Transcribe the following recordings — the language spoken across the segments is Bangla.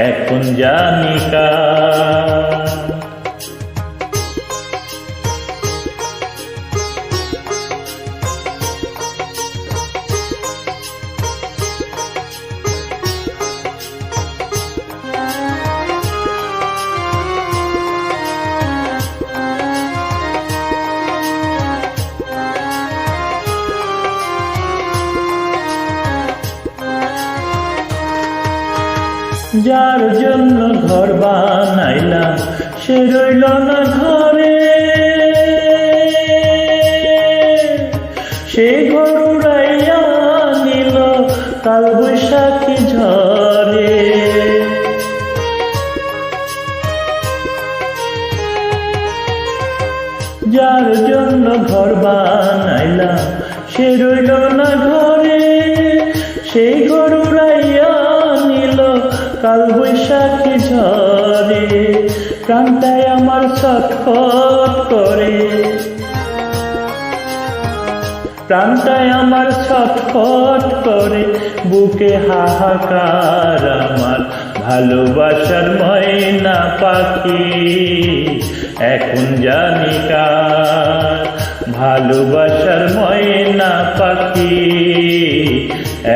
এখন জানি যার জন্য ঘর বানাইলাম, সে রইল না ঘরে। সে ঘর নিল কাল বৈশাখী ঝরে যার জন্য ঘর বানাইলাম, সে রইল না ঘরে। সেই গরু নিল কাল বৈশাখী ঝরে প্রাণটায় আমার ছটফট করে। প্রাণটায় আমার ছটফট করে, বুকে হাহাকার আমার ভালোবাসার ময়না পাখি। এখন জানি কার ভালোবাসার ময়না পাখি।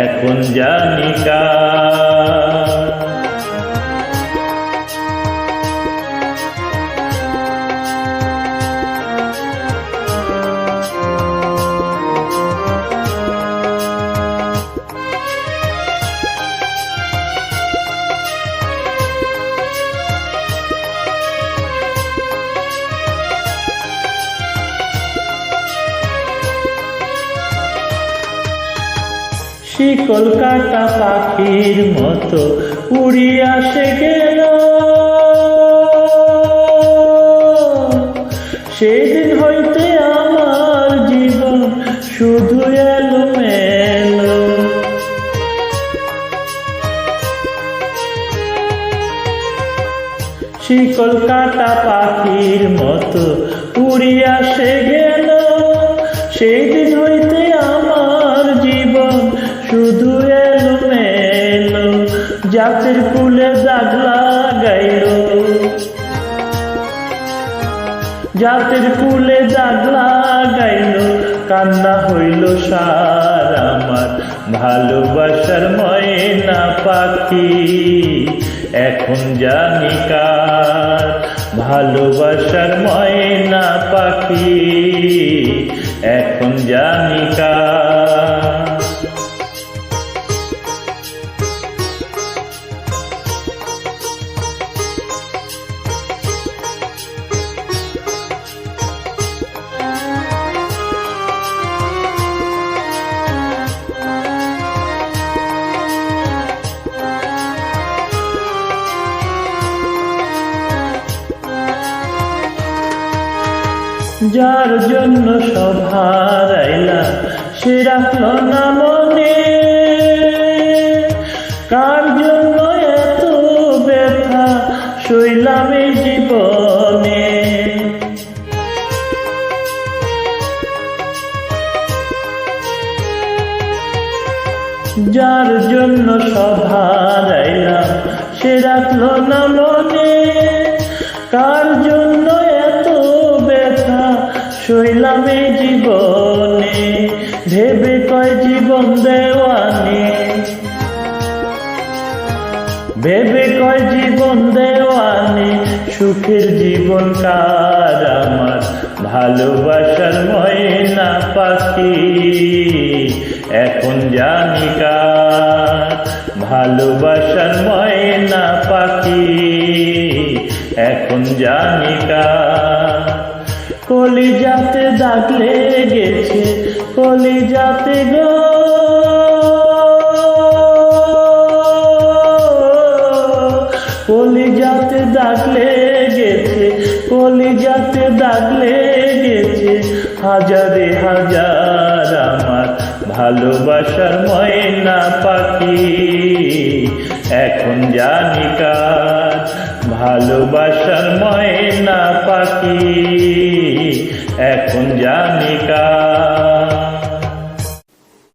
এখন জানি কার শিকল কাটা পাখির মতো উড়িয়া সে গেল। সেদিন হইতে আমার জীবন শুধু এলো শিকল কাটা পাখির মতো উড়িয়া সে গেল। সেই দিন হইতে জাতের কুলে দাগ লাগাইল জাতের কুলে দাগ লাগাইল কান্না হইল সার আমার ভালোবাসার ময়না পাখি। এখন জানি কার ভালোবাসার ময়না পাখি। যার জন্য সব হারাইলাম সে রাখল না মনে। কার জন্য এত ব্যথা শৈলাম এই জীবনে। যার জন্য সব হারাইলাম সে রাখল না মনে। কার এই জীবনে, ভেবে কয় জীবন দেওয়ানে। ভেবে কয় জীবন দেওয়ানে, সুখের জীবন কার আমার? ভালোবাসার ময়না পাখি, এখন জানি কার? ভালোবাসার ময়না পাখি, এখন জানি কার। কলিজাতে দাগ লেগেছে কলিজাতে গো। কলিজাতে দাগ লেগেছে কলিজাতে দাগ লেগেছে হাজারে হাজার ভালোবাসার ময়না পাখি। এখন জানি কার ভালোবাসার ময়না পাখি। এখন জানি কার